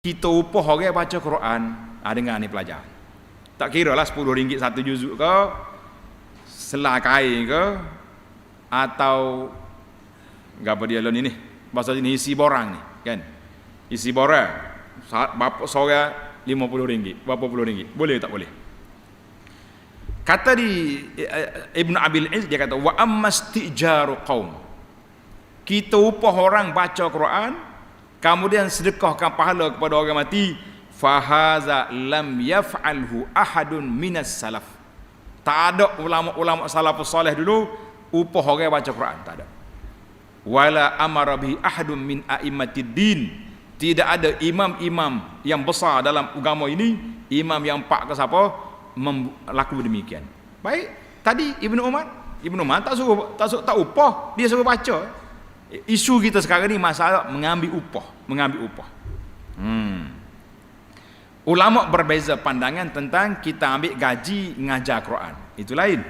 kita upah orang baca Quran ha, dengar ni pelajar. Tak kira lah 10 ringgit satu juzuk ke selai kain ke atau apa dia lah ni ni? Bahasa ni isi borang ni kan? Isi borang. Bapa sore 50 ringgit berapa puluh ringgit? Boleh tak boleh? Kata di eh, eh, Ibn Abil Iz dia kata wa ammastijaru qaum. Kita upah orang baca Quran kemudian sedekahkan pahala kepada orang mati. Fahaza lam yaf'alhu ahadun minas salaf. Tak ada ulama-ulama salafus soleh dulu upah orang baca Quran tak ada. Wala amara bihi ahadun min a'immatid din. Tidak ada imam-imam yang besar dalam agama ini imam yang pak ke siapa melakukan demikian. Baik tadi Ibnu Umar Ibnu Umar tak suruh tak suruh tak upah dia suruh baca Isu kita sekarang ni masalah mengambil upah, mengambil upah. Hmm. Ulama berbeza pandangan tentang kita ambil gaji ngajar Quran. Itu lain.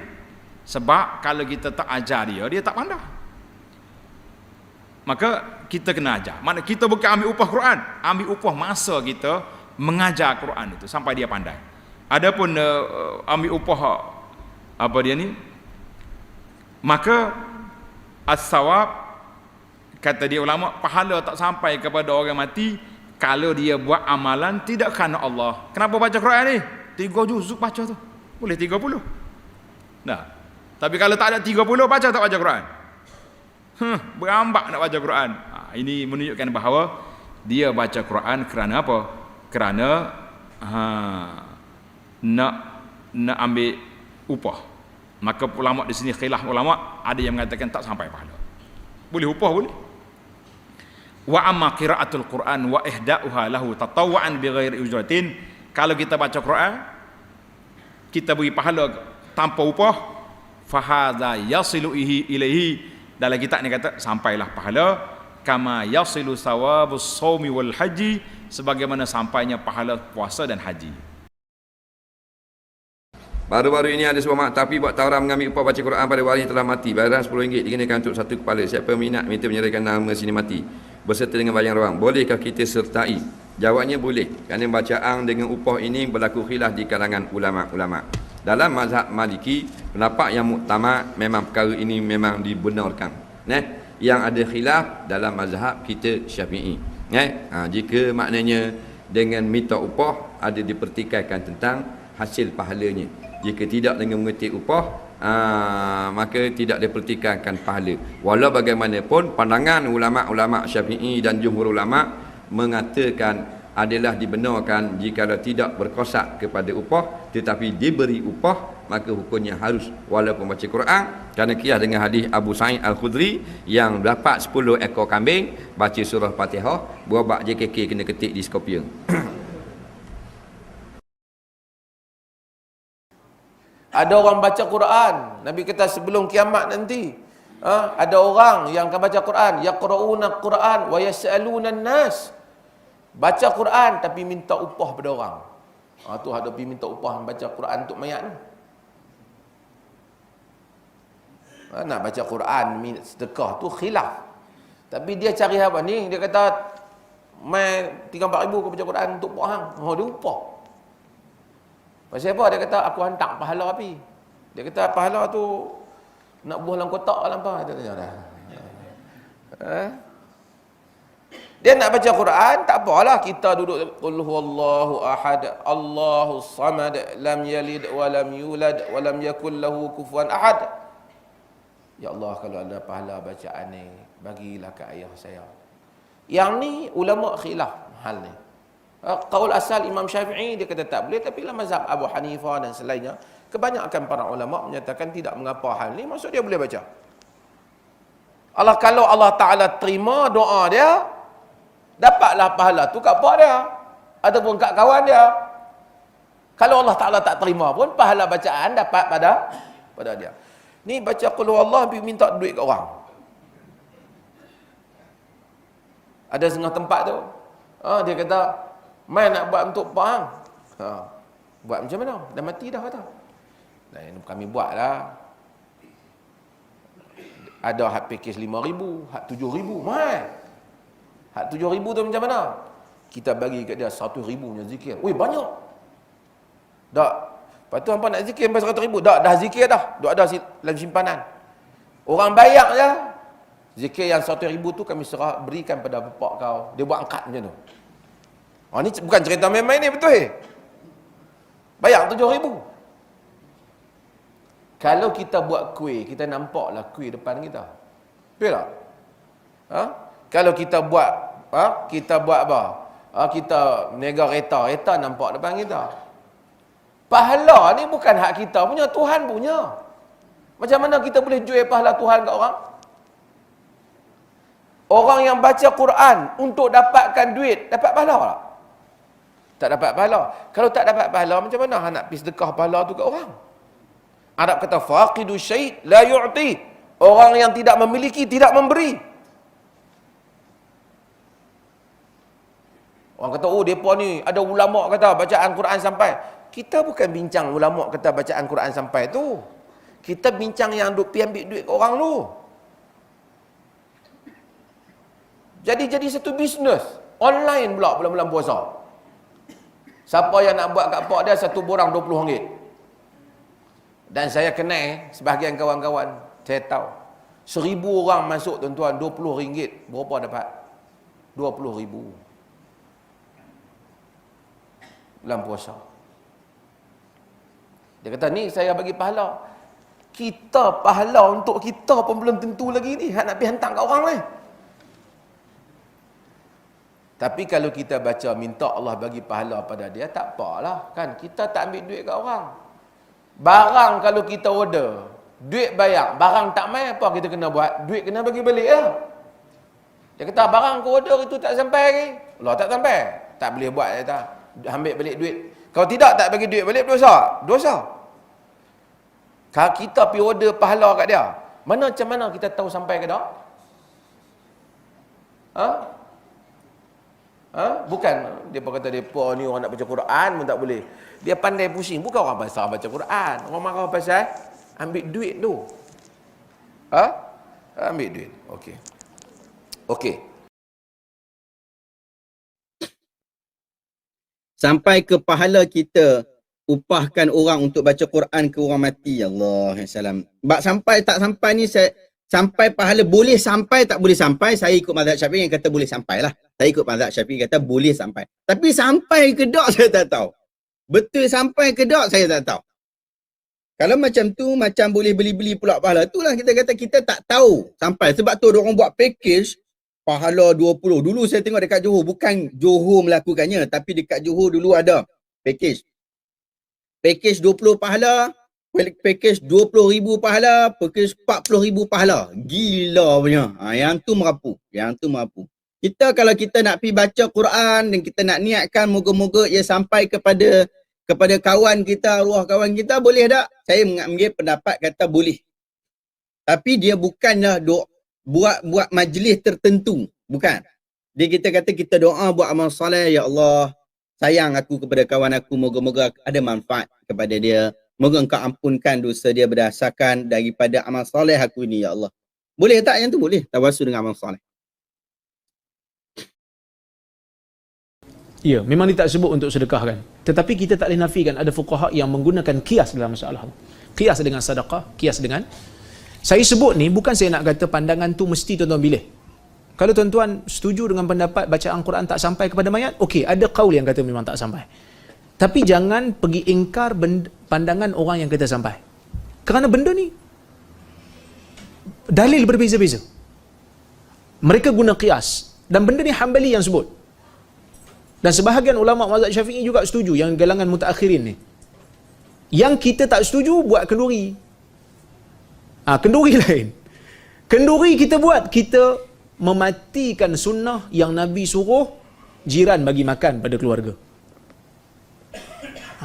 Sebab kalau kita tak ajar dia, dia tak pandai. Maka kita kena ajar. Mana kita bukan ambil upah Quran, ambil upah masa kita mengajar Quran itu sampai dia pandai. Adapun uh, ambil upah apa dia ni? Maka as-sawab kata dia ulama pahala tak sampai kepada orang mati kalau dia buat amalan tidak kerana Allah. Kenapa baca Quran ni? Tiga juzuk baca tu. Boleh tiga puluh. Nah. Tapi kalau tak ada tiga puluh baca tak baca Quran? Huh, berambak nak baca Quran. Ha, ini menunjukkan bahawa dia baca Quran kerana apa? Kerana ha, nak nak ambil upah. Maka ulama di sini khilaf ulama ada yang mengatakan tak sampai pahala. Boleh upah boleh wa amma qiraatul quran wa ihda'uha lahu tatawwan bighairi ujratin kalau kita baca Quran kita beri pahala tanpa upah fahadha yasilu ihi ilaihi dalam kitab ni kata sampailah pahala kama yasilu sawabus sawmi wal haji sebagaimana sampainya pahala puasa dan haji Baru-baru ini ada sebuah mak tapi buat tawaran mengambil upah baca Quran pada wali telah mati. Bayaran RM10 dikenakan untuk satu kepala. Siapa minat minta menyerahkan nama sini mati berserta dengan bayang ruang. Bolehkah kita sertai? Jawabnya boleh. Kerana bacaan dengan upah ini berlaku khilaf di kalangan ulama-ulama. Dalam mazhab Maliki, pendapat yang muktamad memang perkara ini memang dibenarkan. Nah, yang ada khilaf dalam mazhab kita Syafi'i. Nah, ha, jika maknanya dengan minta upah ada dipertikaikan tentang hasil pahalanya. Jika tidak dengan mengerti upah, ah, maka tidak dipertikaikan pahala. Walau bagaimanapun pandangan ulama-ulama syafi'i dan jumhur ulama mengatakan adalah dibenarkan jika tidak berkosak kepada upah tetapi diberi upah maka hukumnya harus. Walaupun baca Quran kerana kias dengan hadis Abu Sa'id Al-Khudri yang dapat 10 ekor kambing baca surah Fatihah buat bak JKK kena ketik di Skopje Ada orang baca Quran. Nabi kata sebelum kiamat nanti. Ha? Ada orang yang akan baca Quran. Yaqra'una Quran wa yas'aluna nas. Baca Quran tapi minta upah pada orang. Ha, tu ada pergi minta upah baca Quran untuk mayat ni. Ha, nak baca Quran sedekah tu khilaf. Tapi dia cari apa ni? Dia kata mai 3-4 ribu aku baca Quran untuk hang. Oh dia upah. Pasal apa? Dia kata aku hantar pahala api. Dia kata pahala tu nak buah dalam kotak dalam apa? Dia tanya dah. Eh? Dia nak baca Quran, tak apalah kita duduk qul huwallahu ahad, Allahu samad, lam yalid wa lam yulad wa lam yakul lahu kufuwan ahad. Ya Allah kalau ada pahala bacaan ni, bagilah ke ayah saya. Yang ni ulama khilaf hal ni. Ah, qaul asal Imam Syafi'i dia kata tak boleh tapi dalam mazhab Abu Hanifah dan selainnya kebanyakan para ulama menyatakan tidak mengapa hal ni maksud dia boleh baca. Allah kalau Allah Taala terima doa dia dapatlah pahala tu kat pak dia ataupun kat kawan dia. Kalau Allah Taala tak terima pun pahala bacaan dapat pada pada dia. Ni baca qul Allah pergi minta duit kat orang. Ada setengah tempat tu. Ha, dia kata, Mai nak buat untuk pak hang. Ha. Buat macam mana? Dah mati dah kata. Dan kami buatlah. Ada hak package 5000, hak 7000, mai. Hak 7000 tu macam mana? kita bagi kat dia satu ribu punya zikir. Ui, banyak. Tak. Lepas tu hampa nak zikir sampai seratus ribu. Tak, dah zikir dah. Duk ada dalam simpanan. Orang bayar je. Zikir yang satu ribu tu kami serah berikan pada bapak kau. Dia buat angkat macam tu. Oh, ni bukan cerita main-main ni, betul eh? Bayar tujuh ribu. Kalau kita buat kuih, kita nampaklah kuih depan kita. Betul tak? Ha? Kalau kita buat, ha? kita buat apa? Ha? Kita nega reta, reta nampak depan kita. Pahala ni bukan hak kita punya, Tuhan punya. Macam mana kita boleh jual pahala Tuhan kat orang? Orang yang baca Quran untuk dapatkan duit, dapat pahala tak? Tak dapat pahala. Kalau tak dapat pahala, macam mana nak pergi sedekah pahala tu kat orang? Arab kata, faqidu syait la yu'ti. Orang yang tidak memiliki, tidak memberi. Orang kata, oh, mereka ni ada ulama kata bacaan Quran sampai. Kita bukan bincang ulama kata bacaan Quran sampai tu. Kita bincang yang duk pergi ambil duit orang tu. Jadi jadi satu bisnes online pula bulan-bulan puasa. Siapa yang nak buat kat pak dia satu borang 20 ringgit. Dan saya kenal sebahagian kawan-kawan, saya tahu. Seribu orang masuk tuan-tuan 20 ringgit, berapa dapat? 20 ribu. Bulan puasa. Dia kata, ni saya bagi pahala. Kita pahala untuk kita pun belum tentu lagi ni. Nak pergi hantar kat orang ni. Tapi kalau kita baca minta Allah bagi pahala pada dia, tak apalah. Kan? Kita tak ambil duit kat orang. Barang kalau kita order, duit bayar, barang tak main apa kita kena buat? Duit kena bagi balik lah. Dia kata, barang kau order itu tak sampai lagi. Allah tak sampai. Tak boleh buat, dia kata. Ambil balik duit. Kalau tidak, tak bagi duit balik, dosa. Dosa. Kalau kita pergi order pahala kat dia, mana macam mana kita tahu sampai ke tak? Ha? Ha? Bukan dia kata depa ni orang nak baca Quran pun tak boleh. Dia pandai pusing, bukan orang pasal baca Quran. Orang marah pasal ambil duit tu. Ha? Ambil duit. Okey. Okey. Sampai ke pahala kita upahkan orang untuk baca Quran ke orang mati. Ya Allah salam. Bak sampai tak sampai ni saya sampai pahala boleh sampai tak boleh sampai saya ikut mazhab Syafi'i yang kata boleh sampai lah. Saya ikut mazhab Syafi'i kata boleh sampai. Tapi sampai ke dok saya tak tahu. Betul sampai ke dok saya tak tahu. Kalau macam tu macam boleh beli-beli pula pahala. Itulah kita kata kita tak tahu sampai. Sebab tu orang buat package pahala 20. Dulu saya tengok dekat Johor. Bukan Johor melakukannya. Tapi dekat Johor dulu ada package. Package 20 pahala. Package 20 ribu pahala. Package 40 ribu pahala. Gila punya. Ha, yang tu merapu. Yang tu merapu. Kita kalau kita nak pergi baca Quran dan kita nak niatkan moga-moga ia sampai kepada kepada kawan kita, arwah kawan kita boleh tak? Saya mengambil pendapat kata boleh. Tapi dia bukanlah doa buat buat majlis tertentu, bukan. Dia kita kata kita doa buat amal soleh ya Allah, sayang aku kepada kawan aku, moga-moga ada manfaat kepada dia. Moga engkau ampunkan dosa dia berdasarkan daripada amal soleh aku ini ya Allah. Boleh tak yang tu boleh? Tawasul dengan amal soleh. Ya, memang dia tak sebut untuk sedekah kan. Tetapi kita tak boleh nafikan ada fuqaha yang menggunakan kias dalam masalah. Kias dengan sedekah, kias dengan saya sebut ni bukan saya nak kata pandangan tu mesti tuan-tuan pilih. Kalau tuan-tuan setuju dengan pendapat bacaan Quran tak sampai kepada mayat, okey, ada kaul yang kata memang tak sampai. Tapi jangan pergi ingkar pandangan orang yang kata sampai. Kerana benda ni dalil berbeza-beza. Mereka guna kias dan benda ni Hambali yang sebut. Dan sebahagian ulama mazhab Syafi'i juga setuju yang galangan mutaakhirin ni. Yang kita tak setuju buat kenduri. Ah, ha, kenduri lain. Kenduri kita buat kita mematikan sunnah yang Nabi suruh jiran bagi makan pada keluarga.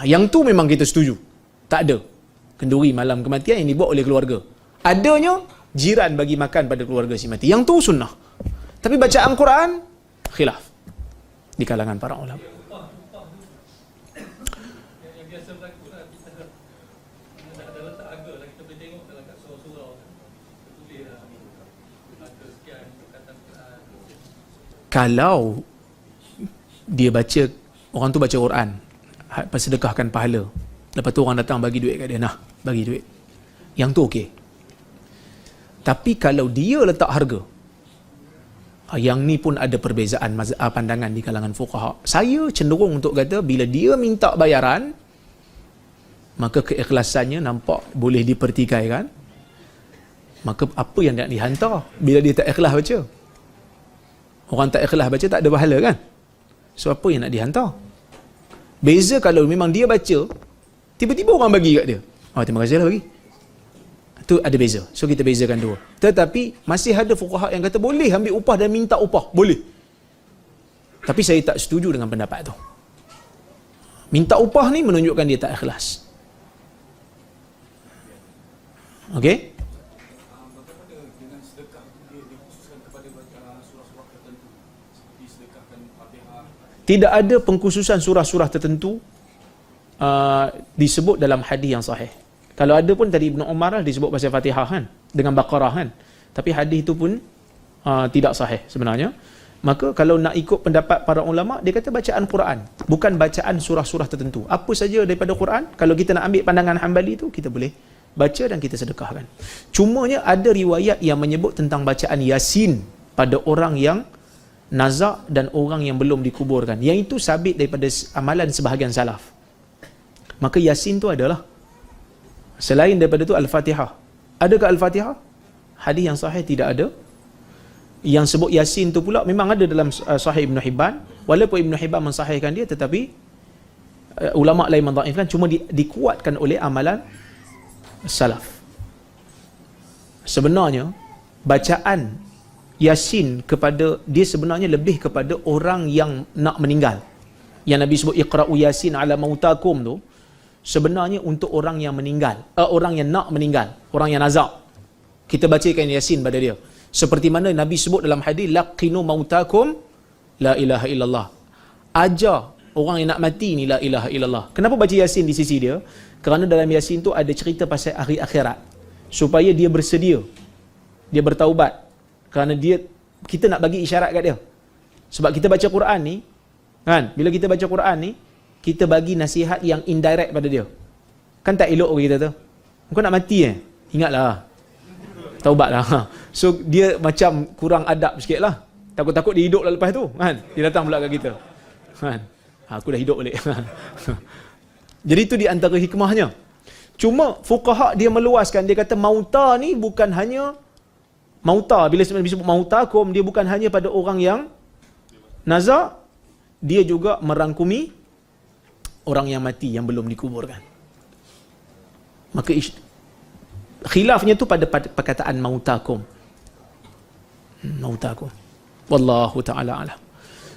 Ha, yang tu memang kita setuju. Tak ada. Kenduri malam kematian yang dibuat oleh keluarga. Adanya jiran bagi makan pada keluarga si mati. Yang tu sunnah. Tapi bacaan Quran khilaf di kalangan para ulama. Kalau dia baca orang tu baca Quran ha, sedekahkan pahala lepas tu orang datang bagi duit kat dia nah bagi duit yang tu okey tapi kalau dia letak harga yang ni pun ada perbezaan ah, pandangan di kalangan fuqaha. Saya cenderung untuk kata bila dia minta bayaran maka keikhlasannya nampak boleh dipertikaikan maka apa yang nak dihantar? Bila dia tak ikhlas baca. Orang tak ikhlas baca tak ada pahala kan? So apa yang nak dihantar? Beza kalau memang dia baca tiba-tiba orang bagi kat dia. Oh terima kasih lah bagi tu ada beza. So kita bezakan dua. Tetapi masih ada fuqaha yang kata boleh ambil upah dan minta upah. Boleh. Tapi saya tak setuju dengan pendapat tu. Minta upah ni menunjukkan dia tak ikhlas. Okey? Tidak ada pengkhususan surah-surah tertentu uh, disebut dalam hadis yang sahih. Kalau ada pun tadi Ibn Umar lah disebut pasal Fatihah kan dengan Baqarah kan. Tapi hadis itu pun uh, tidak sahih sebenarnya. Maka kalau nak ikut pendapat para ulama dia kata bacaan Quran bukan bacaan surah-surah tertentu. Apa saja daripada Quran kalau kita nak ambil pandangan Hambali itu kita boleh baca dan kita sedekahkan. Cumanya ada riwayat yang menyebut tentang bacaan Yasin pada orang yang nazak dan orang yang belum dikuburkan. Yang itu sabit daripada amalan sebahagian salaf. Maka Yasin tu adalah selain daripada tu Al-Fatihah. Adakah Al-Fatihah? Hadis yang sahih tidak ada. Yang sebut Yasin tu pula memang ada dalam uh, Sahih Ibn Hibban. Walaupun Ibn Hibban mensahihkan dia tetapi uh, ulama lain mendhaifkan cuma di, dikuatkan oleh amalan salaf. Sebenarnya bacaan Yasin kepada dia sebenarnya lebih kepada orang yang nak meninggal. Yang Nabi sebut iqra'u Yasin ala mautakum tu sebenarnya untuk orang yang meninggal, uh, orang yang nak meninggal, orang yang nazak. Kita bacakan Yasin pada dia. Seperti mana Nabi sebut dalam hadis laqinu mautakum la ilaha illallah. Ajar orang yang nak mati ni la ilaha illallah. Kenapa baca Yasin di sisi dia? Kerana dalam Yasin tu ada cerita pasal hari akhirat. Supaya dia bersedia. Dia bertaubat kerana dia kita nak bagi isyarat kat dia sebab kita baca Quran ni kan bila kita baca Quran ni kita bagi nasihat yang indirect pada dia. Kan tak elok kita tu? Kau nak mati eh? Ingatlah. Taubatlah. So dia macam kurang adab sikit lah. Takut-takut dia hidup lah lepas tu kan? Dia datang pula kat kita. Kan? Ha, aku dah hidup balik. Jadi itu di antara hikmahnya. Cuma fuqaha dia meluaskan. Dia kata mauta ni bukan hanya mauta. Bila sebenarnya disebut mautakum dia bukan hanya pada orang yang nazar dia juga merangkumi orang yang mati yang belum dikuburkan. Maka khilafnya tu pada, pada perkataan mautakum. Hmm, mautakum. Wallahu taala alam.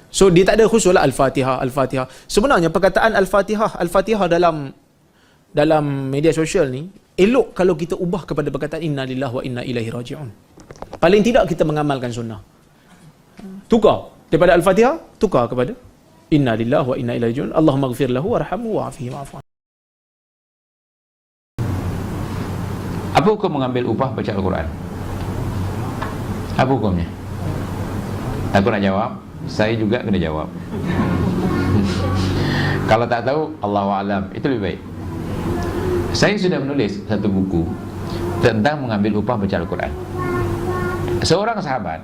So dia tak ada khusus lah al-fatihah al-fatihah. Sebenarnya perkataan al-fatihah al-fatihah dalam dalam media sosial ni elok kalau kita ubah kepada perkataan inna lillahi wa inna ilaihi rajiun. Paling tidak kita mengamalkan sunnah. Tukar. Daripada Al-Fatihah, tukar kepada Inna lillahi wa inna ilaihi raji'un. Allahumma ighfir lahu warhamhu wa'afihi wa'fu. Apa hukum mengambil upah baca Al-Quran? Apa hukumnya? Aku nak jawab, saya juga kena jawab. Kalau tak tahu, Allah alam, itu lebih baik. Saya sudah menulis satu buku tentang mengambil upah baca Al-Quran seorang sahabat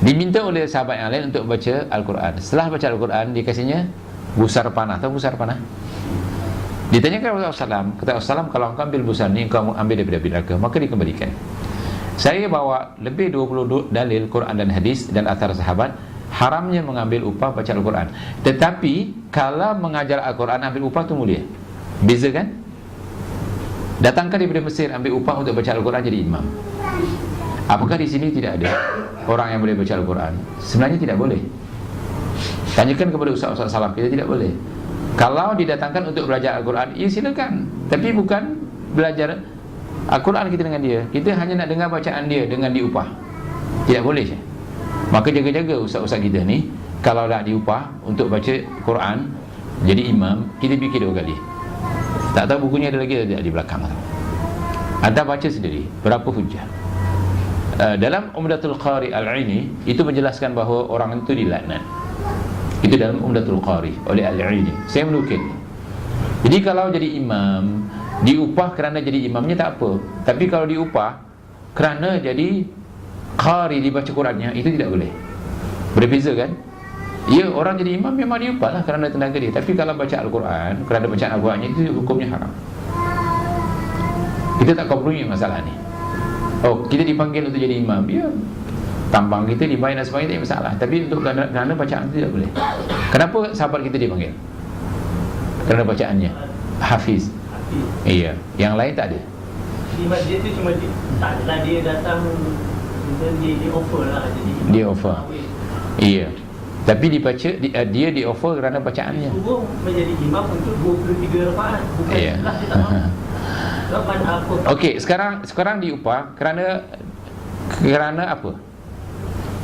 diminta oleh sahabat yang lain untuk baca Al-Quran. Setelah baca Al-Quran dikasihnya busar panah. Tahu busar panah? Ditanyakan kepada Rasulullah kata Rasulullah kalau engkau ambil busar ni engkau ambil daripada neraka? Maka dikembalikan. Saya bawa lebih 20 dalil Quran dan hadis dan atar sahabat haramnya mengambil upah baca Al-Quran. Tetapi kalau mengajar Al-Quran ambil upah tu mulia. Beza kan Datangkan daripada Mesir ambil upah untuk baca Al-Quran jadi imam. Apakah di sini tidak ada orang yang boleh baca Al-Quran? Sebenarnya tidak boleh. Tanyakan kepada ustaz-ustaz salam kita tidak boleh. Kalau didatangkan untuk belajar Al-Quran, ya silakan. Tapi bukan belajar Al-Quran kita dengan dia. Kita hanya nak dengar bacaan dia dengan diupah. Tidak boleh. Maka jaga-jaga ustaz-ustaz kita ni kalau nak diupah untuk baca Quran jadi imam, kita fikir dua kali. Tak tahu bukunya ada lagi ada di belakang. Anda baca sendiri berapa hujah. Uh, dalam Umdatul Qari Al-Aini itu menjelaskan bahawa orang itu dilaknat. Itu dalam Umdatul Qari oleh Al-Aini. Saya menukil. Jadi kalau jadi imam, diupah kerana jadi imamnya tak apa. Tapi kalau diupah kerana jadi qari dibaca Qurannya itu tidak boleh. Berbeza kan? Ya, orang jadi imam memang diupah lah kerana tenaga dia. Tapi kalau baca Al-Quran, kerana bacaan Al-Qurannya itu hukumnya haram. Kita tak kompromi masalah ni. Oh, kita dipanggil untuk jadi imam. Ya, tambang kita dibayar dan sebagainya tak masalah. Tapi untuk kerana, kerana bacaan itu tidak boleh. Kenapa sahabat kita dipanggil? Kerana bacaannya. Hafiz. Iya, yang lain tak ada. Di masjid tu cuma dia, tak adalah dia datang dia, dia, dia offer lah jadi Dia offer. Iya. Tapi dibaca di, uh, dia di offer kerana bacaannya. Suruh menjadi imam untuk 23 rakaat bukan Iya. dia tak mahu sebab kan apa Okey, sekarang sekarang diupah kerana kerana apa?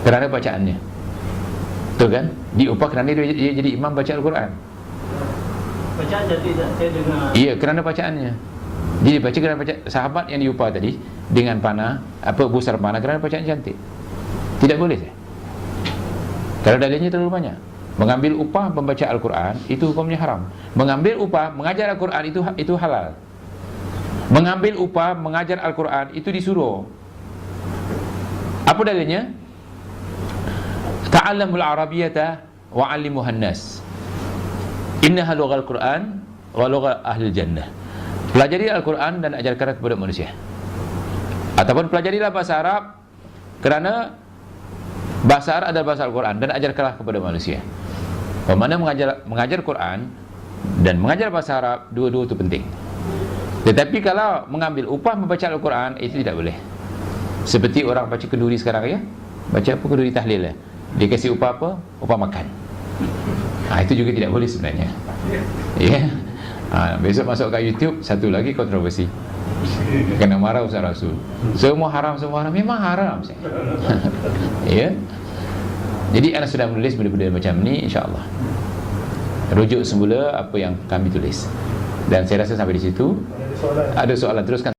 Kerana bacaannya. Betul kan? Diupah kerana dia, dia jadi imam baca Al-Quran. bacaan jadi saya dengar Iya, kerana bacaannya. Dia baca kerana baca sahabat yang diupah tadi dengan panah, apa busar panah kerana bacaan cantik. Tidak boleh saya. Kalau dalilnya terlalu banyak. Mengambil upah membaca Al-Quran itu hukumnya haram. Mengambil upah mengajar Al-Quran itu itu halal. Mengambil upah mengajar Al-Quran itu disuruh. Apa dalilnya? Ta'allamul Arabiyyata wa 'allimuhan nas. Innaha lughal Quran wa lugha ahli jannah. Pelajari Al-Quran dan ajarkan kepada manusia. Ataupun pelajarilah bahasa Arab kerana bahasa Arab adalah bahasa Al-Quran dan ajarkanlah kepada manusia. Bagaimana mengajar mengajar Quran dan mengajar bahasa Arab dua-dua itu penting. Tetapi kalau mengambil upah membaca Al-Quran itu tidak boleh. Seperti orang baca kenduri sekarang ya. Baca apa kenduri tahlil ya. Dia kasih upah apa? Upah makan. Ha, itu juga tidak boleh sebenarnya. Ya. Yeah. Ha, besok masuk kat YouTube satu lagi kontroversi. Kena marah Ustaz Rasul. Semua haram, semua haram. Memang haram. ya. Jadi anda sudah menulis benda-benda macam ni insya-Allah. Rujuk semula apa yang kami tulis. Dan saya rasa sampai di situ. Ada soalan teruskan.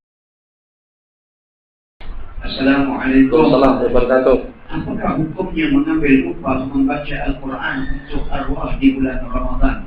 Assalamualaikum Assalamualaikum warahmatullahi wabarakatuh. Apakah hukumnya mengambil upah membaca Al-Quran untuk arwah di bulan Ramadan?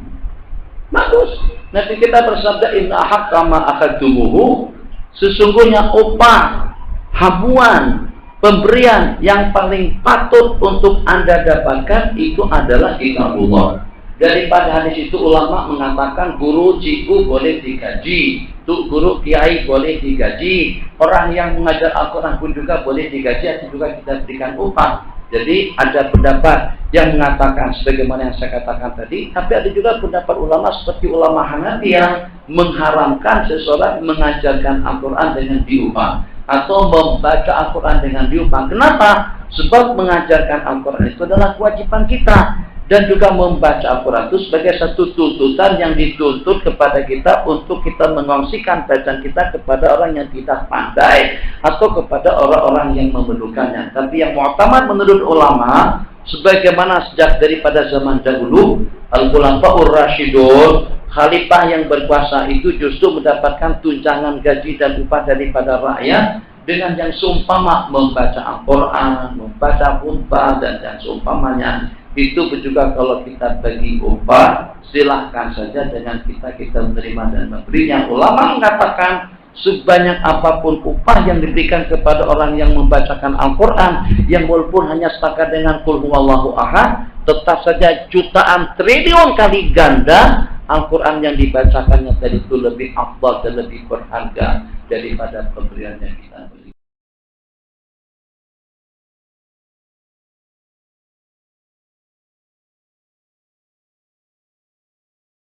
Bagus. Nanti kita bersabda inna haqqa ma akhadtumuhu. Sesungguhnya upah, habuan, pemberian yang paling patut untuk Anda dapatkan itu adalah kitabullah. Daripada hadis itu ulama mengatakan guru cikgu boleh digaji, tu guru kiai boleh digaji, orang yang mengajar Al-Quran pun juga boleh digaji atau juga kita berikan upah. Jadi ada pendapat yang mengatakan sebagaimana yang saya katakan tadi, tapi ada juga pendapat ulama seperti ulama Hanafi yang mengharamkan seseorang mengajarkan Al-Quran dengan diupah atau membaca Al-Quran dengan diupah. Kenapa? Sebab mengajarkan Al-Quran itu adalah kewajiban kita dan juga membaca Al-Quran itu sebagai satu tuntutan yang dituntut kepada kita untuk kita mengongsikan bacaan kita kepada orang yang tidak pandai atau kepada orang-orang yang memerlukannya. Tapi yang mu'tamad menurut ulama, sebagaimana sejak daripada zaman dahulu, Al-Khulafaur Rashidun, khalifah yang berkuasa itu justru mendapatkan tunjangan gaji dan upah daripada rakyat dengan yang seumpama membaca Al-Quran, membaca khutbah dan yang seumpamanya itu juga kalau kita bagi upah silahkan saja dengan kita kita menerima dan memberinya. Ulama mengatakan sebanyak apa pun upah yang diberikan kepada orang yang membacakan Al-Quran yang walaupun hanya setakat dengan kul huwallahu ahad tetap saja jutaan triliun kali ganda Al-Quran yang dibacakannya tadi itu lebih afdal dan lebih berharga daripada pemberian yang kita. beri